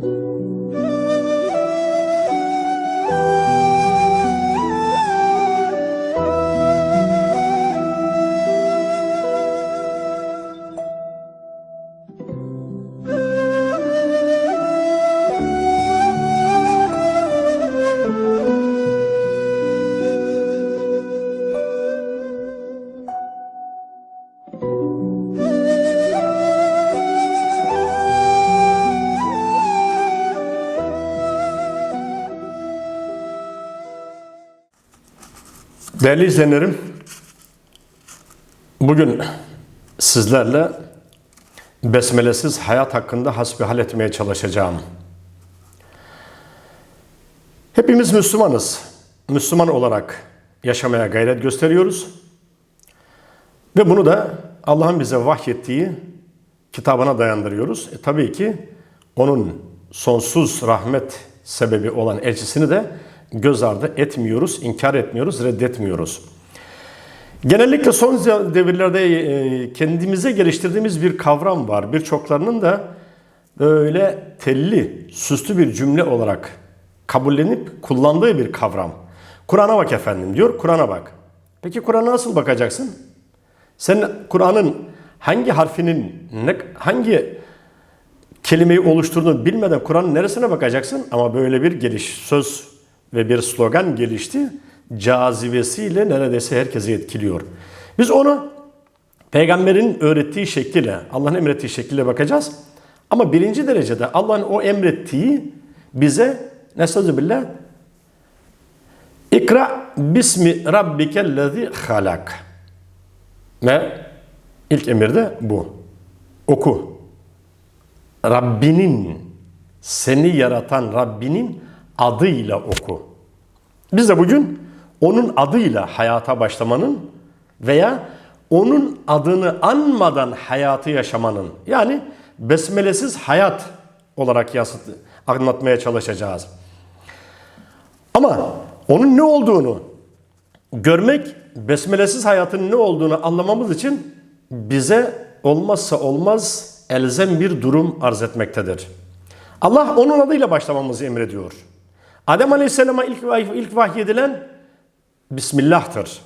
you. Değerli izleyenlerim, bugün sizlerle besmelesiz hayat hakkında hasbihal etmeye çalışacağım. Hepimiz Müslümanız. Müslüman olarak yaşamaya gayret gösteriyoruz. Ve bunu da Allah'ın bize vahyettiği kitabına dayandırıyoruz. E, tabii ki onun sonsuz rahmet sebebi olan elçisini de göz ardı etmiyoruz, inkar etmiyoruz, reddetmiyoruz. Genellikle son devirlerde e, kendimize geliştirdiğimiz bir kavram var. Birçoklarının da böyle telli, süslü bir cümle olarak kabullenip kullandığı bir kavram. Kur'an'a bak efendim diyor, Kur'an'a bak. Peki Kur'an'a nasıl bakacaksın? Sen Kur'an'ın hangi harfinin, ne, hangi kelimeyi oluşturduğunu bilmeden Kur'an'ın neresine bakacaksın? Ama böyle bir geliş, söz ve bir slogan gelişti. Cazibesiyle neredeyse herkesi etkiliyor. Biz onu peygamberin öğrettiği şekilde, Allah'ın emrettiği şekilde bakacağız. Ama birinci derecede Allah'ın o emrettiği bize Nesazübillah İkra bismi rabbikellezi halak. Ve ilk emir de bu. Oku. Rabbinin, seni yaratan Rabbinin adıyla oku. Biz de bugün onun adıyla hayata başlamanın veya onun adını anmadan hayatı yaşamanın yani besmelesiz hayat olarak yansıt, anlatmaya çalışacağız. Ama onun ne olduğunu görmek, besmelesiz hayatın ne olduğunu anlamamız için bize olmazsa olmaz elzem bir durum arz etmektedir. Allah onun adıyla başlamamızı emrediyor. Adem Aleyhisselam'a ilk, ilk vahyedilen Bismillah'tır.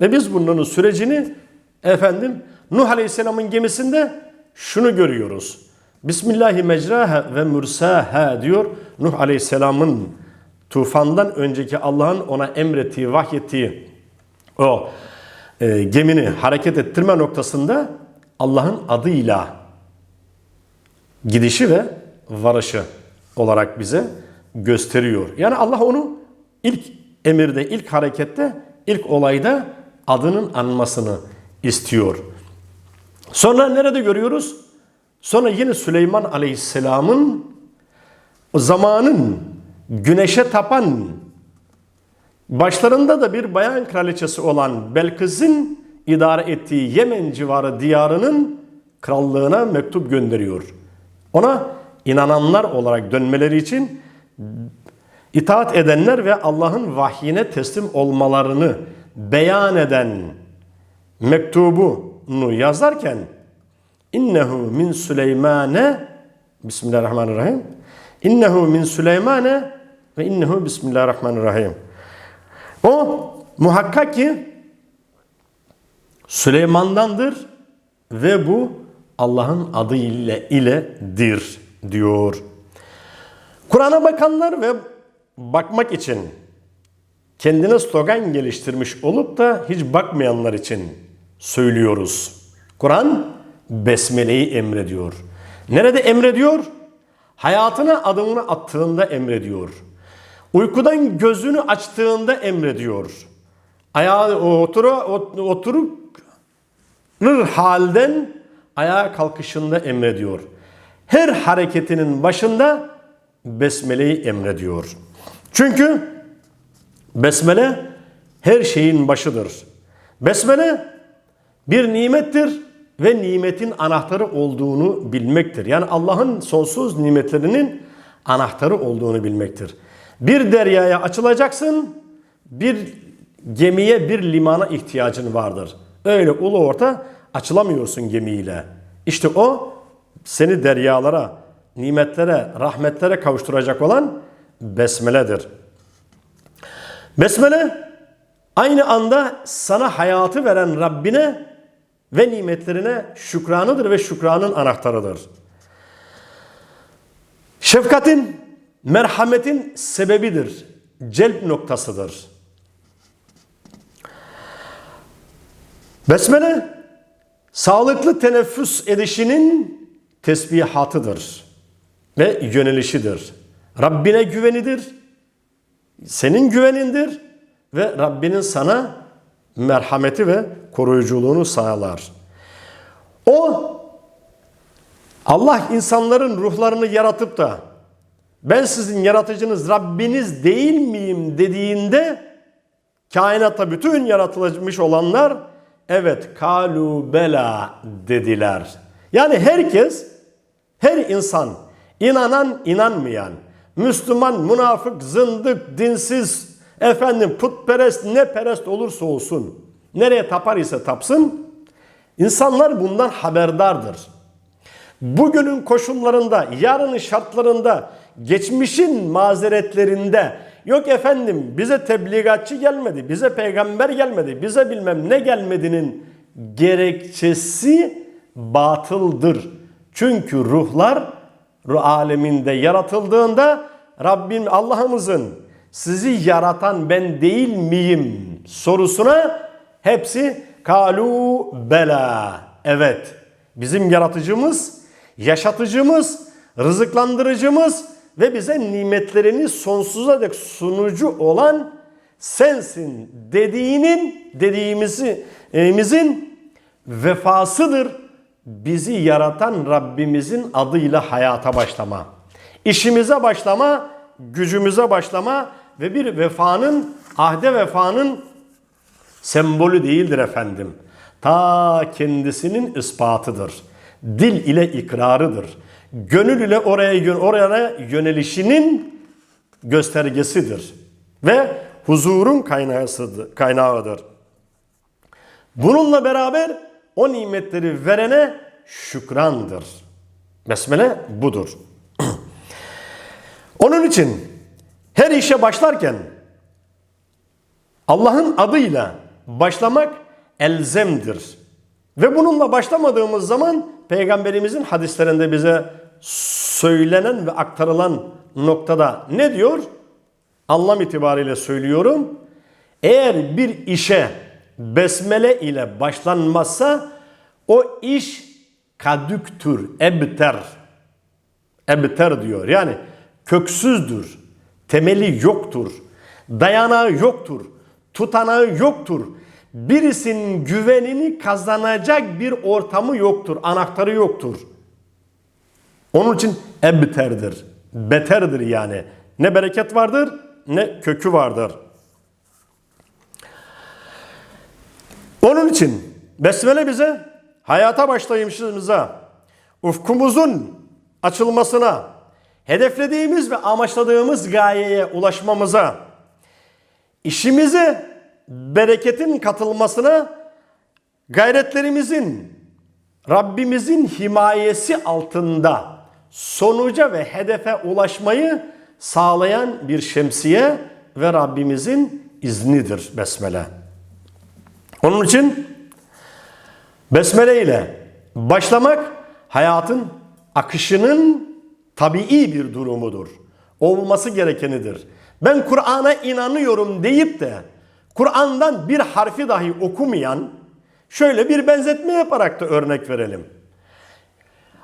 Ve biz bunların sürecini efendim Nuh Aleyhisselam'ın gemisinde şunu görüyoruz. Bismillahi mecraha ve mursaha diyor Nuh Aleyhisselam'ın tufandan önceki Allah'ın ona emrettiği, vahyettiği o e, gemini hareket ettirme noktasında Allah'ın adıyla gidişi ve varışı olarak bize gösteriyor. Yani Allah onu ilk emirde, ilk harekette, ilk olayda adının anmasını istiyor. Sonra nerede görüyoruz? Sonra yine Süleyman Aleyhisselam'ın zamanın güneşe tapan başlarında da bir bayan kraliçesi olan Belkıs'ın idare ettiği Yemen civarı diyarının krallığına mektup gönderiyor. Ona inananlar olarak dönmeleri için itaat edenler ve Allah'ın vahyine teslim olmalarını beyan eden mektubunu yazarken innehu min Süleymane Bismillahirrahmanirrahim innehu min Süleymane ve innehu Bismillahirrahmanirrahim o muhakkak ki Süleyman'dandır ve bu Allah'ın adı ile iledir diyor. Kur'an'a bakanlar ve bakmak için kendine slogan geliştirmiş olup da hiç bakmayanlar için söylüyoruz. Kur'an besmeleyi emrediyor. Nerede emrediyor? Hayatına adımını attığında emrediyor. Uykudan gözünü açtığında emrediyor. Ayağı oturu, oturup halden ayağa kalkışında emrediyor. Her hareketinin başında besmeleyi emrediyor. Çünkü besmele her şeyin başıdır. Besmele bir nimettir ve nimetin anahtarı olduğunu bilmektir. Yani Allah'ın sonsuz nimetlerinin anahtarı olduğunu bilmektir. Bir deryaya açılacaksın, bir gemiye, bir limana ihtiyacın vardır. Öyle ulu orta açılamıyorsun gemiyle. İşte o seni deryalara, nimetlere, rahmetlere kavuşturacak olan besmeledir. Besmele aynı anda sana hayatı veren Rabbine ve nimetlerine şükranıdır ve şükranın anahtarıdır. Şefkatin, merhametin sebebidir, celp noktasıdır. Besmele, sağlıklı teneffüs edişinin tesbihatıdır ve yönelişidir. Rabbine güvenidir, senin güvenindir ve Rabbinin sana merhameti ve koruyuculuğunu sağlar. O Allah insanların ruhlarını yaratıp da ben sizin yaratıcınız Rabbiniz değil miyim dediğinde kainatta bütün yaratılmış olanlar evet kalu bela dediler. Yani herkes her insan inanan inanmayan Müslüman, münafık, zındık, dinsiz, efendim putperest, ne perest olursa olsun, nereye tapar ise tapsın, insanlar bundan haberdardır. Bugünün koşullarında, yarının şartlarında, geçmişin mazeretlerinde, yok efendim bize tebligatçı gelmedi, bize peygamber gelmedi, bize bilmem ne gelmedinin gerekçesi batıldır. Çünkü ruhlar ruh aleminde yaratıldığında Rabbim Allah'ımızın sizi yaratan ben değil miyim sorusuna hepsi kalu bela. Evet bizim yaratıcımız, yaşatıcımız, rızıklandırıcımız ve bize nimetlerini sonsuza dek sunucu olan sensin dediğinin dediğimizi emizin vefasıdır bizi yaratan Rabbimizin adıyla hayata başlama. İşimize başlama, gücümüze başlama ve bir vefanın, ahde vefanın sembolü değildir efendim. Ta kendisinin ispatıdır. Dil ile ikrarıdır. Gönül ile oraya oraya yönelişinin göstergesidir ve huzurun kaynağıdır. Bununla beraber o nimetleri verene şükrandır. Besmele budur. Onun için her işe başlarken Allah'ın adıyla başlamak elzemdir. Ve bununla başlamadığımız zaman Peygamberimizin hadislerinde bize söylenen ve aktarılan noktada ne diyor? Anlam itibariyle söylüyorum. Eğer bir işe besmele ile başlanmazsa o iş kadüktür, ebter. Ebter diyor. Yani köksüzdür, temeli yoktur, dayanağı yoktur, tutanağı yoktur. Birisinin güvenini kazanacak bir ortamı yoktur, anahtarı yoktur. Onun için ebterdir, beterdir yani. Ne bereket vardır ne kökü vardır. Onun için Besmele bize hayata başlayışımıza, ufkumuzun açılmasına, hedeflediğimiz ve amaçladığımız gayeye ulaşmamıza, işimize bereketin katılmasına, gayretlerimizin Rabbimizin himayesi altında sonuca ve hedefe ulaşmayı sağlayan bir şemsiye ve Rabbimizin iznidir besmele. Onun için besmele ile başlamak hayatın akışının tabii bir durumudur. Olması gerekenidir. Ben Kur'an'a inanıyorum deyip de Kur'an'dan bir harfi dahi okumayan şöyle bir benzetme yaparak da örnek verelim.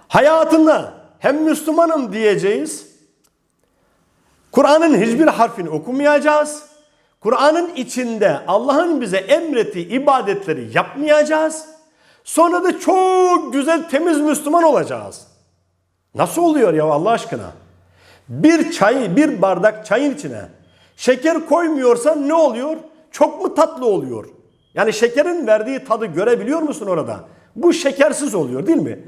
Hayatında hem Müslümanım diyeceğiz. Kur'an'ın hiçbir harfini okumayacağız. Kur'an'ın içinde Allah'ın bize emrettiği ibadetleri yapmayacağız. Sonra da çok güzel temiz Müslüman olacağız. Nasıl oluyor ya Allah aşkına? Bir çayı, bir bardak çayın içine şeker koymuyorsan ne oluyor? Çok mu tatlı oluyor? Yani şekerin verdiği tadı görebiliyor musun orada? Bu şekersiz oluyor değil mi?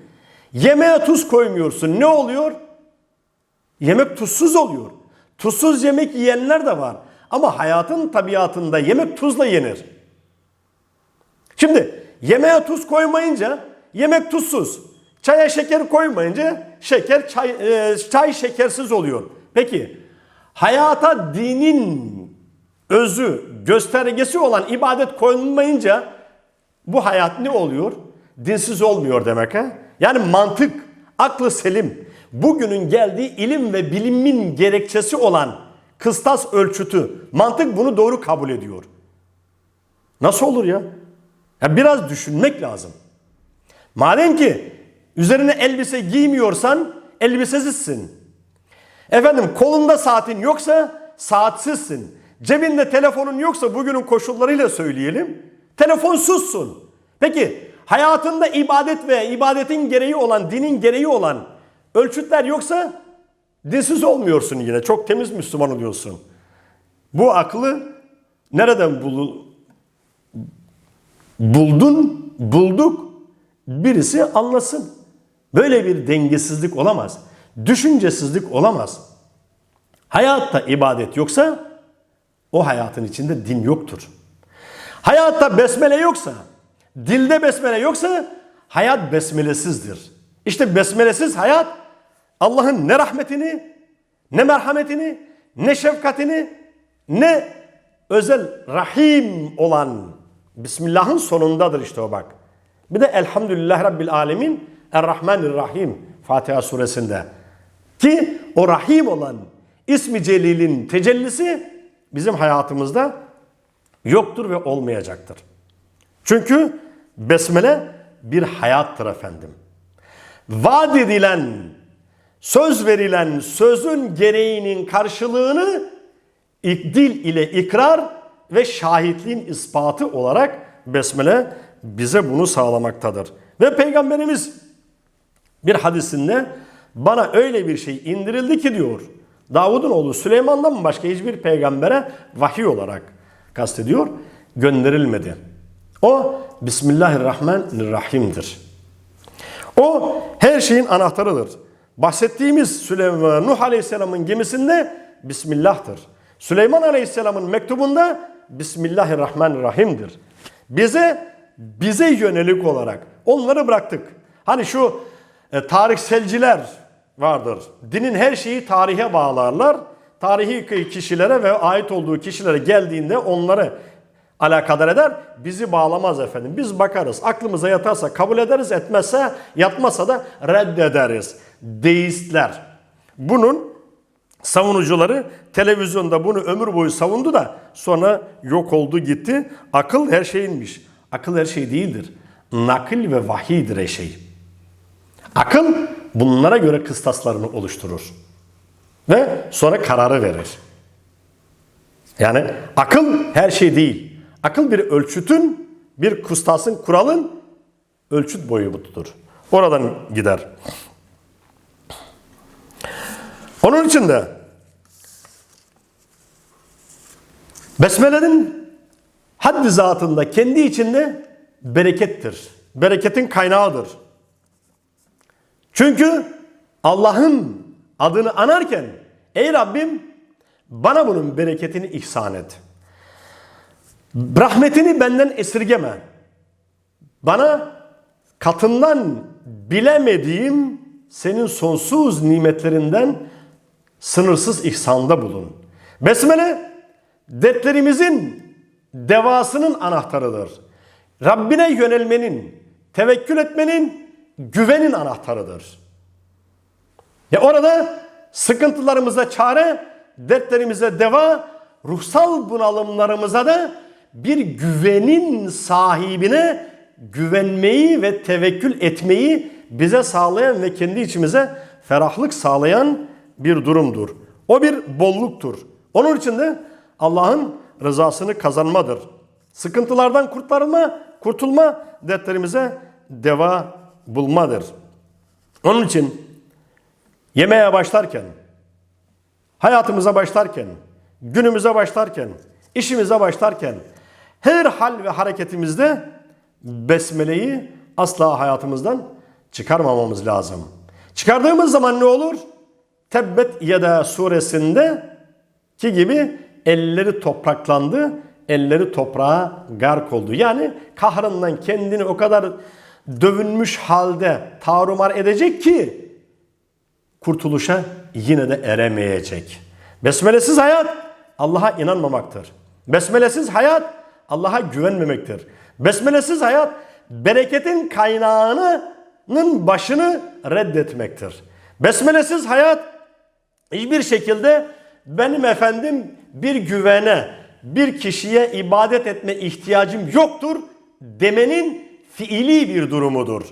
Yemeğe tuz koymuyorsun. Ne oluyor? Yemek tuzsuz oluyor. Tuzsuz yemek yiyenler de var. Ama hayatın tabiatında yemek tuzla yenir. Şimdi yemeğe tuz koymayınca yemek tuzsuz. Çaya şeker koymayınca şeker çay, e, çay şekersiz oluyor. Peki hayata dinin özü, göstergesi olan ibadet koyulmayınca bu hayat ne oluyor? Dinsiz olmuyor demek ha? Yani mantık, aklı selim, bugünün geldiği ilim ve bilimin gerekçesi olan kıstas ölçütü, mantık bunu doğru kabul ediyor. Nasıl olur ya? Ya biraz düşünmek lazım. Madem ki üzerine elbise giymiyorsan elbisesizsin. Efendim kolunda saatin yoksa saatsizsin. Cebinde telefonun yoksa bugünün koşullarıyla söyleyelim. Telefonsuzsun. Peki hayatında ibadet ve ibadetin gereği olan, dinin gereği olan ölçütler yoksa dinsiz olmuyorsun yine. Çok temiz Müslüman oluyorsun. Bu aklı nereden bul buldun, bulduk? Birisi anlasın. Böyle bir dengesizlik olamaz. Düşüncesizlik olamaz. Hayatta ibadet yoksa o hayatın içinde din yoktur. Hayatta besmele yoksa, dilde besmele yoksa hayat besmelesizdir. İşte besmelesiz hayat Allah'ın ne rahmetini, ne merhametini, ne şefkatini, ne özel rahim olan Bismillah'ın sonundadır işte o bak. Bir de Elhamdülillah Rabbil Alemin Errahmanirrahim Fatiha suresinde. Ki o Rahim olan ismi Celil'in tecellisi bizim hayatımızda yoktur ve olmayacaktır. Çünkü besmele bir hayattır efendim. Vaat edilen, söz verilen sözün gereğinin karşılığını dil ile ikrar ve şahitliğin ispatı olarak besmele bize bunu sağlamaktadır. Ve Peygamberimiz bir hadisinde bana öyle bir şey indirildi ki diyor. Davud'un oğlu Süleyman'dan mı başka hiçbir peygambere vahiy olarak kastediyor. Gönderilmedi. O Bismillahirrahmanirrahim'dir. O her şeyin anahtarıdır. Bahsettiğimiz Süleyman, Nuh Aleyhisselam'ın gemisinde Bismillah'tır. Süleyman Aleyhisselam'ın mektubunda Bismillahirrahmanirrahim'dir. Bize bize yönelik olarak onları bıraktık. Hani şu e, tarihselciler vardır. Dinin her şeyi tarihe bağlarlar. Tarihi kişilere ve ait olduğu kişilere geldiğinde onları alakadar eder. Bizi bağlamaz efendim. Biz bakarız. Aklımıza yatarsa kabul ederiz. Etmezse yatmasa da reddederiz. Deistler. Bunun savunucuları televizyonda bunu ömür boyu savundu da sonra yok oldu gitti. Akıl her şeyinmiş. Akıl her şey değildir. Nakil ve vahiydir her şey. Akıl bunlara göre kıstaslarını oluşturur. Ve sonra kararı verir. Yani akıl her şey değil. Akıl bir ölçütün, bir kustasın, kuralın ölçüt boyutudur. Oradan gider. Onun için de Besmele'nin haddi zatında kendi içinde berekettir. Bereketin kaynağıdır. Çünkü Allah'ın adını anarken ey Rabbim bana bunun bereketini ihsan et. Rahmetini benden esirgeme. Bana katından bilemediğim senin sonsuz nimetlerinden sınırsız ihsanda bulun. Besmele dertlerimizin devasının anahtarıdır. Rabbine yönelmenin, tevekkül etmenin, güvenin anahtarıdır. Ya orada sıkıntılarımıza çare, dertlerimize deva, ruhsal bunalımlarımıza da bir güvenin sahibine güvenmeyi ve tevekkül etmeyi bize sağlayan ve kendi içimize ferahlık sağlayan bir durumdur. O bir bolluktur. Onun için de Allah'ın rızasını kazanmadır. Sıkıntılardan kurtarılma, kurtulma, dertlerimize deva bulmadır. Onun için yemeğe başlarken, hayatımıza başlarken, günümüze başlarken, işimize başlarken her hal ve hareketimizde besmeleyi asla hayatımızdan çıkarmamamız lazım. Çıkardığımız zaman ne olur? Tebbet Yeda suresinde ki gibi elleri topraklandı, elleri toprağa gark oldu. Yani kahrından kendini o kadar dövünmüş halde tarumar edecek ki kurtuluşa yine de eremeyecek. Besmelesiz hayat Allah'a inanmamaktır. Besmelesiz hayat Allah'a güvenmemektir. Besmelesiz hayat bereketin kaynağının başını reddetmektir. Besmelesiz hayat hiçbir şekilde benim efendim bir güvene, bir kişiye ibadet etme ihtiyacım yoktur demenin fiili bir durumudur.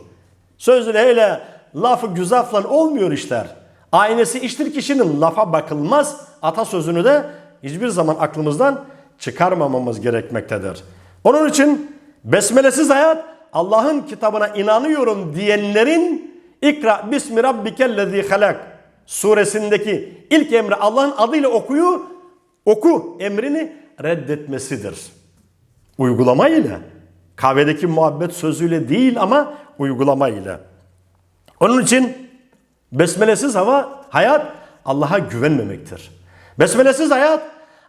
Sözün öyle lafı güzaflan olmuyor işler. Aynesi iştir kişinin lafa bakılmaz atasözünü de hiçbir zaman aklımızdan çıkarmamamız gerekmektedir. Onun için besmelesiz hayat Allah'ın kitabına inanıyorum diyenlerin İkra bismi rabbikellezî halak suresindeki ilk emri Allah'ın adıyla okuyu oku emrini reddetmesidir. Uygulama ile kahvedeki muhabbet sözüyle değil ama uygulama ile. Onun için besmelesiz hava hayat Allah'a güvenmemektir. Besmelesiz hayat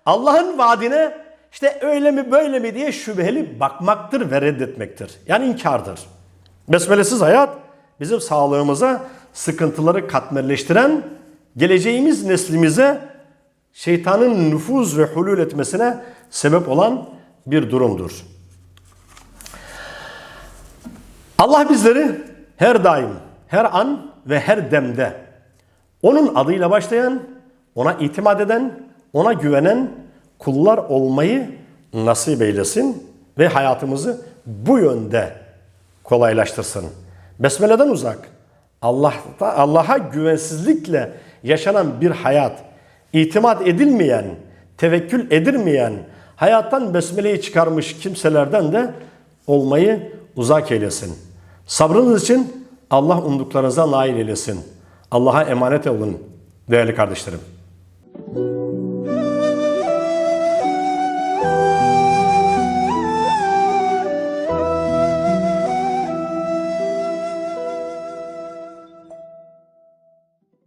Allah'ın vaadine işte öyle mi böyle mi diye şüpheli bakmaktır ve reddetmektir. Yani inkardır. Besmelesiz hayat bizim sağlığımıza sıkıntıları katmerleştiren, geleceğimiz neslimize şeytanın nüfuz ve hulul etmesine sebep olan bir durumdur. Allah bizleri her daim, her an ve her demde onun adıyla başlayan, ona itimat eden, ona güvenen kullar olmayı nasip eylesin ve hayatımızı bu yönde kolaylaştırsın. Besmele'den uzak, Allah'ta Allah'a güvensizlikle yaşanan bir hayat, itimat edilmeyen, tevekkül edilmeyen, hayattan besmeleyi çıkarmış kimselerden de olmayı uzak eylesin. Sabrınız için Allah umduklarınıza nail eylesin. Allah'a emanet olun değerli kardeşlerim.